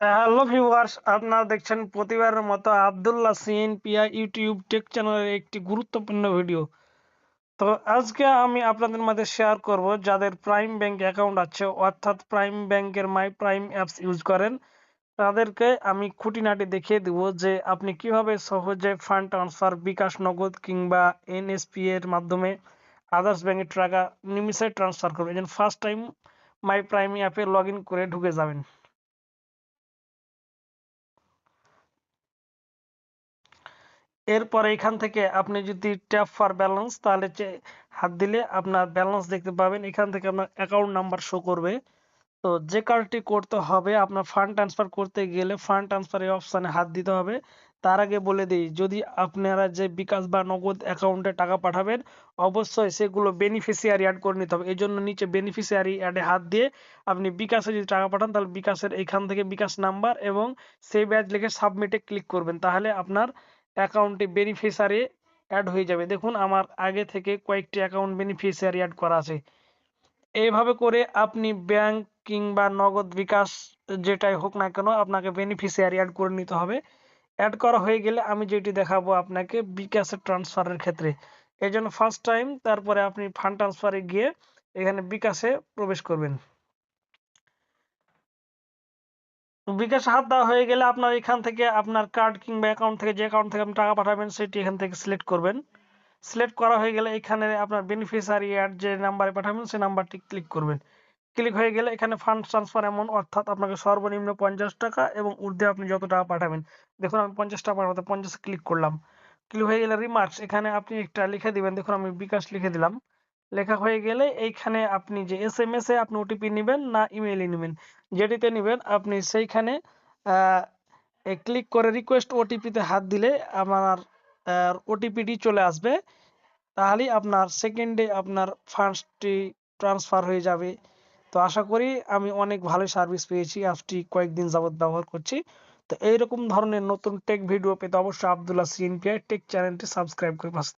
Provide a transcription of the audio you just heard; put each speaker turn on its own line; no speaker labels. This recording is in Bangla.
হ্যালো ভিউয়ার্স আপনারা দেখছেন প্রতিবারের মতো আবদুল্লাহ সিএনপিআ ইউটিউব টেক চ্যানেলের একটি গুরুত্বপূর্ণ ভিডিও। তো আজকে আমি আপনাদের মাঝে শেয়ার করব যাদের প্রাইম ব্যাংক অ্যাকাউন্ট আছে, অর্থাৎ প্রাইম ব্যাংকের মাই প্রাইম অ্যাপস ইউজ করেন। তাদেরকে আমি খুঁটিনাটি দেখিয়ে দেব যে আপনি কীভাবে সহজে ফান্ড ট্রান্সফার বিকাশ নগদ কিংবা এনএসপি এর মাধ্যমে আদার্স ব্যাংকের টাকা নিমিশে ট্রান্সফার করবেন। ফার্স্ট টাইম মাই প্রাইম অ্যাপে লগ করে ঢুকে যাবেন। এরপর এখান থেকে আপনি যদি ট্যাপ ফর ব্যালেন্স তাহলে হাত দিলে আপনার ব্যালেন্স দেখতে পাবেন। এখান থেকে আপনার অ্যাকাউন্ট নাম্বার শো করবে। তো যে কার্ডটি করতে হবে, আপনার ফান্ড ট্রান্সফার করতে গেলে ফান্ড ট্রান্সফার এই অপশানে হাত দিতে হবে। তার আগে বলে দিই, যদি আপনারা যে বিকাশ বা নগদ অ্যাকাউন্টে টাকা পাঠাবেন, অবশ্যই সেগুলো বেনিফিশিয়ারি অ্যাড করে নিতে হবে। এই জন্য নিচে বেনিফিশিয়ারি অ্যাডে হাত দিয়ে আপনি বিকাশে যদি টাকা পাঠান, তাহলে বিকাশের এখান থেকে বিকাশ নাম্বার এবং সেই ব্যাজ লিখে সাবমিটে ক্লিক করবেন। তাহলে আপনার অ্যাকাউন্টে বেনিফিশিয়ারি অ্যাড হয়ে যাবে। দেখুন, আমার আগে থেকে কয়েকটি অ্যাকাউন্ট বেনিফিশিয়ারি অ্যাড করা আছে। এইভাবে করে আপনি ব্যাংক কিংবা নগদ বিকাশ যেটাই হোক না কেন, আপনাকে বেনিফিশিয়ারি অ্যাড করে নিতে হবে। অ্যাড করা হয়ে গেলে আমি যেটি দেখাবো আপনাকে বিকাশের ট্রান্সফারের ক্ষেত্রে। এই জন্য ফার্স্ট টাইম তারপরে আপনি ফান্ড ট্রান্সফারে গিয়ে এখানে বিকাশে প্রবেশ করবেন। বিকাশ হাত দেওয়া হয়ে গেলে আপনার এখান থেকে আপনার কার্ড কিংবা অ্যাকাউন্ট থেকে যে অ্যাকাউন্ট থেকে আপনি টাকা পাঠাবেন, সেটি এখান থেকে সিলেক্ট করবেন। সিলেক্ট করা হয়ে গেলে এখানে আপনার বেনিফিশিয়ারি অ্যাড যে নাম্বারে পাঠাবেন সেই নাম্বারটি ক্লিক করবেন। ক্লিক হয়ে গেলে এখানে ফান্ড ট্রান্সফার অ্যামাউন্ট অর্থাৎ আপনাকে সর্বনিম্ন পঞ্চাশ টাকা এবং ঊর্ধ্বে আপনি যত টাকা পাঠাবেন। দেখুন আমি পঞ্চাশ টাকা পাঠাতে পঞ্চাশ ক্লিক করলাম। ক্লিক হয়ে গেলে রিমার্কস এখানে আপনি একটা লিখে দিবেন। দেখুন আমি বিকাশ লিখে দিলাম। লেখা হয়ে গেলে এইখানে আপনি যে এস এম এস আপনি ওটিপি নেবেন না ইমেইলে নেবেন। যেটিতে নেবেন আপনি সেইখানে ক্লিক করে রিকোয়েস্ট ওটিপিতে হাত দিলে আমার ওটিপিটি চলে আসবে। তাহলেই আপনার সেকেন্ডে আপনার ফান্ডসটি ট্রান্সফার হয়ে যাবে। তো আশা করি আমি অনেক ভালো সার্ভিস পেয়েছি। অ্যাপটি কয়েকদিন যাবৎ ব্যবহার করছি। তো এইরকম ধরনের নতুন টেক ভিডিও পেতে অবশ্যই আবদুল্লাহ সিএনপিআই টেক চ্যানেলটি সাবস্ক্রাইব করে পাশে